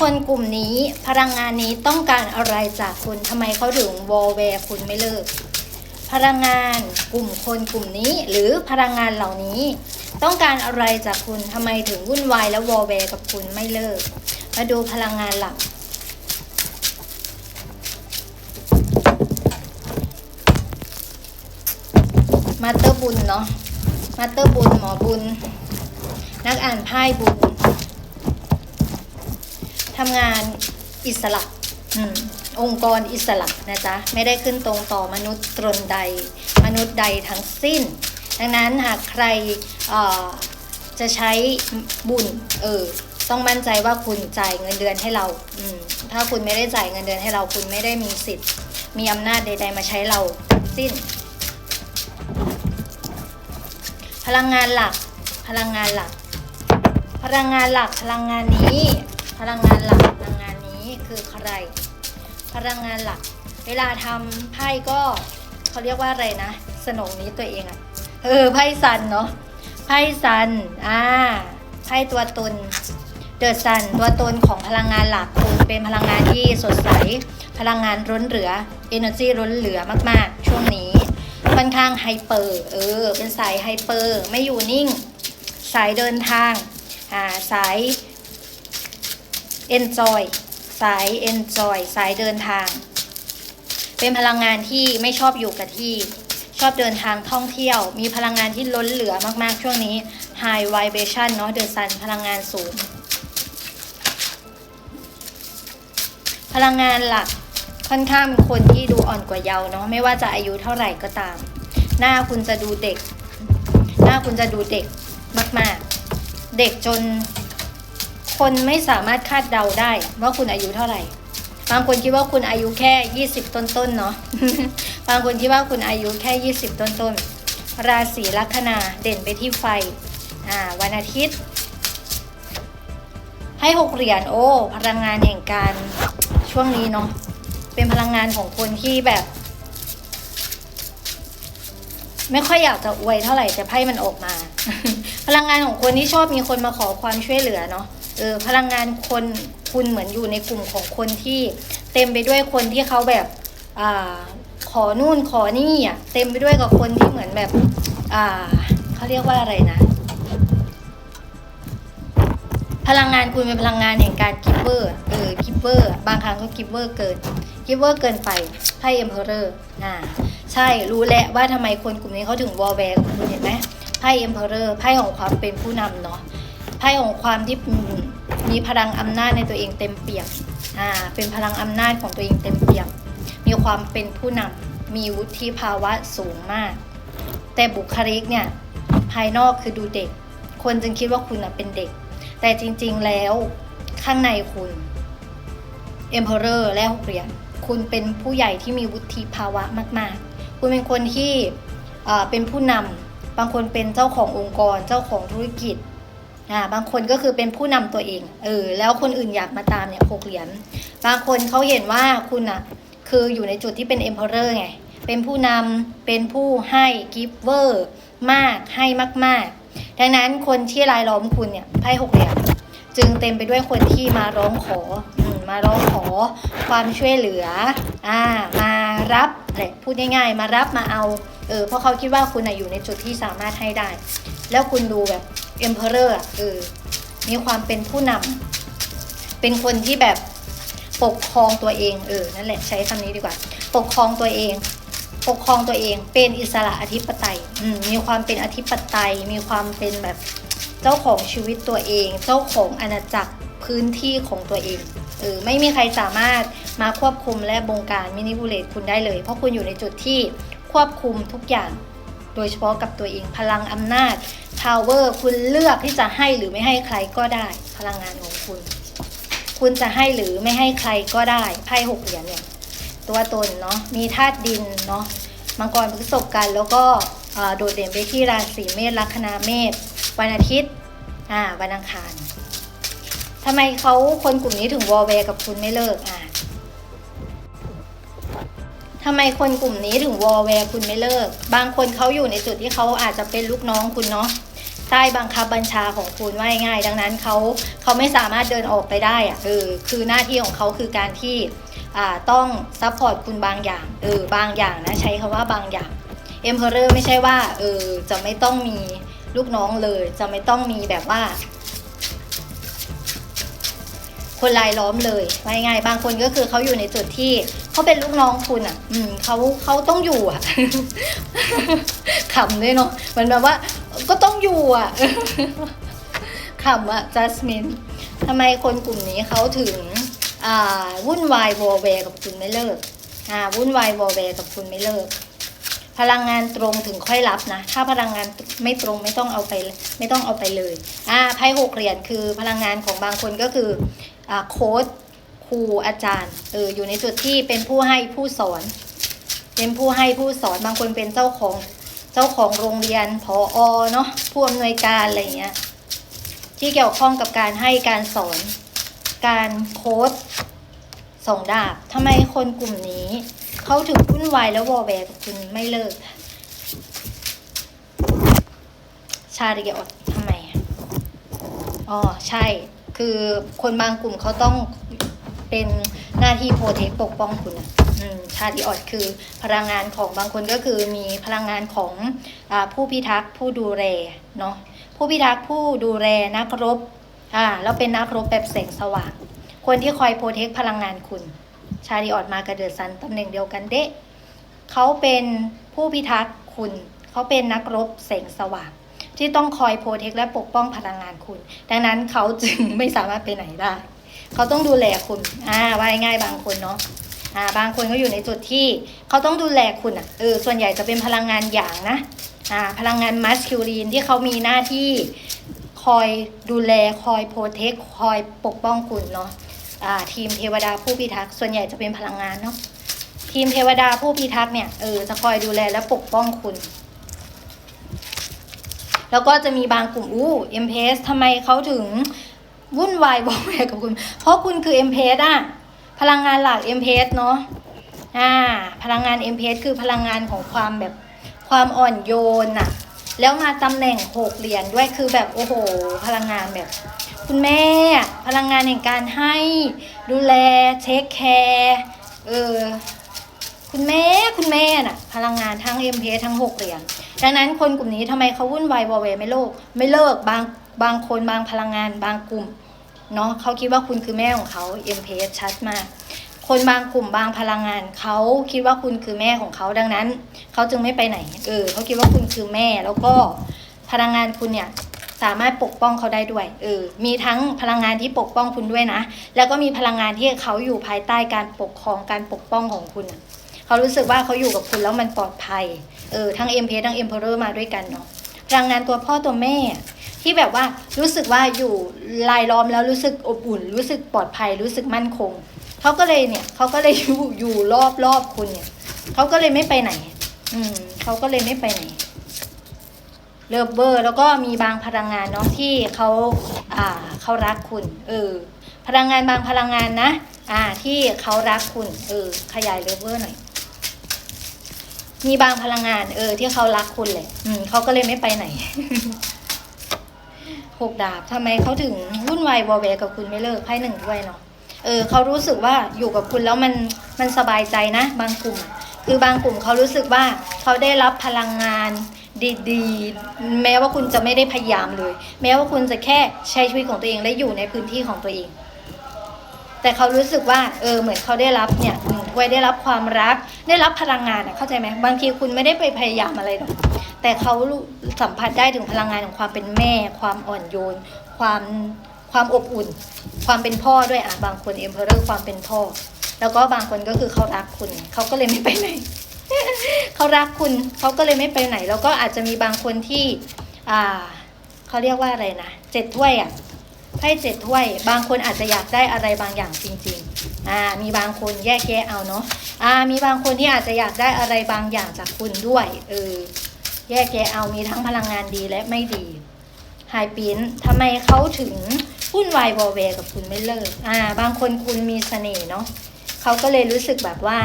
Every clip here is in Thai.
คนกลุ่มนี้พลังงานนี้ต้องการอะไรจากคุณทำไมเขาถึงวอลแวร์คุณไม่เลิก พลังงานกลุ่มคนกลุ่มนี้ หรือพลังงานเหล่านี้ ต้องการอะไรจากคุณทำไมถึงวุ่นวายและวอลแวร์กับคุณไม่เลิก มาดูพลังงานหลักมาเตอร์บุญเนาะมาเตอร์บุญหมอบุญ นักอ่านไพ่บุญ ทำงานอิสระองค์กรอิสระนะจ๊ะไม่ได้ขึ้นตรงต่อมนุษย์ตนใด มนุษย์ใดทั้งสิ้น ดังนั้นหากใครจะใช้บุญเออต้องมั่นใจว่าคุณจ่ายเงินเดือนให้เราอืมถ้าคุณไม่ได้จ่ายเงินเดือนให้เราคุณไม่ได้มีสิทธิ์ มีอำนาจใด ๆ มาใช้เราทั้งสิ้น พลังงานหลัก พลังงานหลัก พลังงานหลักพลังงานนี้ พลังงานหลักพลังงานนี้คือใคร พลังงานหลัก เวลาทำไพ่ก็เขาเรียกว่าอะไรนะ สนองนี้ตัวเองอะเออไพ่ซันเนาะไพ่ซันอ่าไพ่ตัวตนเดอะซันตัวตนของพลังงานหลักคุณเป็นพลังงานที่สดใส พลังงานร้นเหลือ energy ร้นเหลือมากๆ ช่วงนี้ค่อนข้างไฮเปอร์เออเป็นสายไฮเปอร์ไม่อยู่นิ่ง สายเดินทางอ่าสาย enjoy สาย enjoy สายเดินทาง เป็นพลังงานที่ไม่ชอบอยู่กับที่ ชอบเดินทางท่องเที่ยว มีพลังงานที่ล้นเหลือมากๆ ช่วงนี้ high vibration เนาะ the sun พลังงานสูง พลังงานหลักค่อนข้างเป็นคนที่ดูอ่อนกว่าเยาว์เนาะไม่ว่าจะอายุเท่าไหร่ก็ตาม หน้าคุณจะดูเด็ก หน้าคุณจะดูเด็กมาก ๆ เด็กจน คนไม่สามารถคาดเดาได้ว่าคุณอายุเท่าไหร่ บางคนคิดว่าคุณอายุแค่ 20 ต้นๆเนาะ บางคนคิดว่าคุณอายุแค่ 20 ต้นๆ ราศีลัคนาเด่นไปที่ไฟ อ่า วันอาทิตย์ ให้หกเหรียญ โอ้ พลังงานแห่งการช่วงนี้เนาะ เป็นพลังงานของคนที่แบบ ไม่ค่อยอยากจะอวยเท่าไหร่แต่ไพ่มันออกมา พลังงานของคนที่ชอบมีคนมาขอความช่วยเหลือเนาะ เออพลังงานคนคุณเหมือนอยู่ในกลุ่มของคนที่เต็มไปด้วยคนที่เขาแบบอ่าขอนู่นขอนี่อะเต็มไปด้วยกับคนที่เหมือนแบบอ่าเขาเรียกว่าอะไรนะ พลังงานคุณเป็นพลังงานแห่งการกิฟเวอร์เออกิฟเวอร์บางครั้งก็กิฟเวอร์เกินกิฟเวอร์เกินไปไพ่เอ็มเพอเรอร์อ่าใช่รู้แล้วว่าทำไมคนกลุ่มนี้เขาถึงวอลแวร์กับคุณเห็นไหมไพ่เอ็มเพอเรอร์ไพ่ของความเป็นผู้นำเนาะไพ่ของความที่ มีพลังอำนาจในตัวเองเต็มเปี่ยมอ่าเป็นพลังอำนาจของตัวเองเต็มเปี่ยม มีความเป็นผู้นำมีวุฒิภาวะสูงมาก แต่บุคลิกเนี่ยภายนอกคือดูเด็ก คนจึงคิดว่าคุณเป็นเด็ก แต่จริงๆแล้วข้างในคุณ Emperor และหกเหรียญคุณเป็นผู้ใหญ่ที่มีวุฒิภาวะมากๆ คุณเป็นคนที่เป็นผู้นำบางคนเป็นเจ้าขององค์กร เจ้าของธุรกิจ อ่าบางคนก็คือเป็นผู้นำตัวเอง เออ แล้วคนอื่นอยากมาตามเนี่ยหกเหรียญ บางคนเขาเห็นว่าคุณอะคืออยู่ในจุดที่เป็น Emperor ไง เป็นผู้นำเป็นผู้ให้ giver มาก ให้มาก ๆ ดังนั้นคนที่รายล้อมคุณเนี่ยไพ่หกเหรียญจึงเต็มไปด้วยคนที่มาร้องขออมมาร้องขอความช่วยเหลือ อ่า มารับอะไรพูดง่ายๆ มารับมาเอา เออ เพราะเขาคิดว่าคุณน่ะอยู่ในจุดที่สามารถให้ได้ แล้วคุณดูแบบ Emperor อะเออมีความเป็นผู้นำเป็นคนที่แบบปกครองตัวเองเออนั่นแหละใช้คำนี้ดีกว่า ปกครองตัวเอง ปกครองตัวเอง เป็นอิสระอธิปไตยมมีความเป็นอธิปไตย มีความเป็นแบบเจ้าของชีวิตตัวเอง เจ้าของอาณาจักรพื้นที่ของตัวเองเออไม่มีใครสามารถมาควบคุมและบงการมินิบูเลตคุณได้เลย เพราะคุณอยู่ในจุดที่ควบคุมทุกอย่าง โดยเฉพาะกับตัวเองพลังอำนาจ power คุณเลือกที่จะให้หรือไม่ให้ใครก็ได้ พลังงานของคุณ คุณจะให้หรือไม่ให้ใครก็ได้ไพ่หกเหรียญเนี่ยตัวตนเนาะมีธาตุดินเนาะมังกรพฤษภกันแล้วก็โดดเด่นไปที่ราศีเมษลัคนาเมษวันอาทิตย์อ่าวันอังคารทำไมเขาคนกลุ่มนี้ถึงวอลแวร์กับคุณไม่เลิกอ่า ทำไมคนกลุ่มนี้ถึงวอลแวร์คุณไม่เลิก บางคนเขาอยู่ในจุดที่เขาอาจจะเป็นลูกน้องคุณเนาะใต้บังคับบัญชาของคุณว่าง่าย ดังนั้นเขาเขาไม่สามารถเดินออกไปได้อะเออคือหน้าที่ของเขาคือการที่อ่าต้องซัพพอร์ตคุณบางอย่างเออบางอย่างนะใช้คำว่าบางอย่างเอ็มเพอเรอร์ไม่ใช่ว่าเออจะไม่ต้องมีลูกน้องเลย จะไม่ต้องมีแบบว่า คนรายล้อมเลยว่าง่ายๆบางคนก็คือเขาอยู่ในจุดที่ เขาเป็นลูกน้องคุณอะ อืมเขาเขาต้องอยู่อะขำด้วยเนาะเหมือนแบบว่า ก็ต้องอยู่อะขำอะจัสมินทำไมคนกลุ่มนี้เขาถึง อ่า วุ่นวายวอแวร์กับคุณไม่เลิก อ่า วุ่นวายวอแวร์กับคุณไม่เลิก พลังงานตรงถึงค่อยรับนะ ถ้าพลังงานไม่ตรงไม่ต้องเอาไปไม่ต้องเอาไปเลย อ่า ไพ่หกเหรียญคือพลังงานของบางคนก็คือ อ่า โค้ด รูอาจารย์เอออยู่ในจุดที่เป็นผู้ให้ผู้สอน เป็นผู้ให้ผู้สอนบางคนเป็นเจ้าของเจ้าของโรงเรียนพออเนาะผู้อำนวยการอะไรเงี้ยที่เกี่ยวข้องกับการให้การสอน การโค้ดสองดาบทำไมคนกลุ่มนี้เขาถึงวุ่นวายแล้ววอแวร์กับคุณไม่เลิก ชาดิเกอดทำไมอ๋อใช่ คือคนบางกลุ่มเขาต้อง เป็นหน้าที่โปรเทคปกป้องคุณชาดิออดคือพลังงานของบางคนก็คือมีพลังงานของอผู้พิทักษ์ผู้ดูแลเนาะผู้พิทักษ์ผู้ดูแลนักรบอ่าแล้วเป็นนักรบแบบแสงสว่าง คนที่คอยโปรเทคพลังงานคุณ ชาดิออดมากระเดิดซันตำแหน่งเดียวกันเดะเขาเป็นผู้พิทักษ์คุณเขาเป็นนักรบแสงสว่างที่ต้องคอยโปรเทคและปกป้องพลังงานคุณ ดังนั้นเขาจึงไม่สามารถไปไหนได้ เขาต้องดูแลคุณอ่าว่าง่ายบางคนเนาะอ่าบางคนเขาอยู่ในจุดที่เขาต้องดูแลคุณอะเออส่วนใหญ่จะเป็นพลังงานหยางนะอ่าพลังงานมัสคิวรีนที่เขามีหน้าที่คอยดูแลคอยโปรเทคคอยปกป้องคุณเนาะอ่าทีมเทวดาผู้พิทักษ์ส่วนใหญ่จะเป็นพลังงานเนาะทีมเทวดาผู้พิทักษ์เนี่ยเออจะคอยดูแลและปกป้องคุณ แล้วก็จะมีบางกลุ่มอู้เอ็มเพสทำไมเขาถึง วุ่นวายวอแวร์กับคุณ เพราะคุณคือเอ็มเพสอะพลังงานหลักเอ็มเพสเนาะอ่าพลังงานเอ็มเพสคือพลังงานของความแบบความอ่อนโยนอะแล้วมาตำแหน่งหกเหรียญด้วยคือแบบโอ้โห พลังงานแบบ คุณแม่อะพลังงานแห่งการให้ดูแลเทคแคร์เออคุณแม่คุณแม่น่ะ พลังงานทั้งเอ็มเพทั้งหกเหรียญดังนั้นคนกลุ่มนี้ทำไมเขาวุ่นวายวอแวไม่โลก ไม่เลิกบางบางคนบางพลังงานบางกลุ่ม เนาะเขาคิดว่าคุณคือแม่ของเขาเอ็มเพชัดมาก คนบางกลุ่มบางพลังงานเขาคิดว่าคุณคือแม่ของเขาดังนั้นเขาจึงไม่ไปไหนเออเขาคิดว่าคุณคือแม่แล้วก็พลังงานคุณเนี่ยสามารถปกป้องเขาได้ด้วย เออ มีทั้งพลังงานที่ปกป้องคุณด้วยนะ แล้วก็มีพลังงานที่เขาอยู่ภายใต้การปกครองการปกป้องของคุณ เขารู้สึกว่าเขาอยู่กับคุณแล้วมันปลอดภัย เออ ทั้งเอ็มเพทั้งเอ็มเพอเรอร์มาด้วยกันเนาะ พลังงานตัวพ่อตัวแม่ ที่แบบว่ารู้สึกว่าอยู่รายล้อมแล้วรู้สึกอบอุ่น รู้สึกปลอดภัยรู้สึกมั่นคงเขาก็เลยเนี่ยเขาก็เลยอยู่อยู่รอบรอบคุณเนี่ยเขาก็เลยไม่ไปไหน อืมเขาก็เลยไม่ไปไหนเลิฟเวอร์แล้วก็มีบางพลังงานเนาะที่เขาอ่าเขารักคุณเออพลังงานบางพลังงานนะ อ่าที่เขารักคุณเออขยายเลิฟเวอร์หน่อย มีบางพลังงานเออ ที่เขารักคุณแหละอืมเขาก็เลยไม่ไปไหนหกดาบทำไมเขาถึงวุ่นวายวอแวกับคุณไม่เลิกไพ่หนึ่งด้วยเนาะเออเขารู้สึกว่าอยู่กับคุณแล้วมันมันสบายใจนะ บางกลุ่ม คือบางกลุ่มเขารู้สึกว่าเขาได้รับพลังงานดีๆ แม้ว่าคุณจะไม่ได้พยายามเลย แม้ว่าคุณจะแค่ใช้ชีวิตของตัวเองและอยู่ในพื้นที่ของตัวเอง แต่เขารู้สึกว่าเออเหมือนเขาได้รับเนี่ยหนึ่งถ้วได้รับความรัก ได้รับพลังงานอะเข้าใจไหมบางทีคุณไม่ได้ไปพยายามอะไรหรอกแต่เขาสัมผัสได้ถึงพลังงานของความเป็นแม่ ความอ่อนโยน ความความอบอุ่น ความเป็นพ่อด้วยอะบางคนเอ็มเพอเรอร์ความเป็นพ่อ แล้วก็บางคนก็คือเขารักคุณเขาก็เลยไม่ไปไหนเขารักคุณเขาก็เลยไม่ไปไหน แล้วก็อาจจะมีบางคนที่ อ่าเขาเรียกว่าอะไรนะเจ็ดถ้วยอะ ไพ่เจ็ดถ้วย บางคนอาจจะอยากได้อะไรบางอย่างจริงๆอ่ามีบางคนแยกแยะเอาเนาะอ่ามีบางคนที่อาจจะอยากได้อะไรบางอย่างจากคุณด้วยเออแยกแยะเอามีทั้งพลังงานดีและไม่ดีไฮปินทำไมเขาถึงวุ่นวายวอลเวร์กับคุณไม่เลิกอ่า บางคนคุณมีเสน่ห์เนาะเขาก็เลยรู้สึกแบบว่า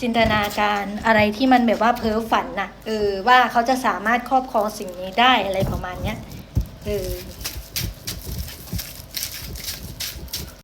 จินตนาการอะไรที่มันแบบว่าเพ้อฝันน่ะเออว่าเขาจะสามารถครอบครองสิ่งนี้ได้อะไรประมาณเนี้ยเออ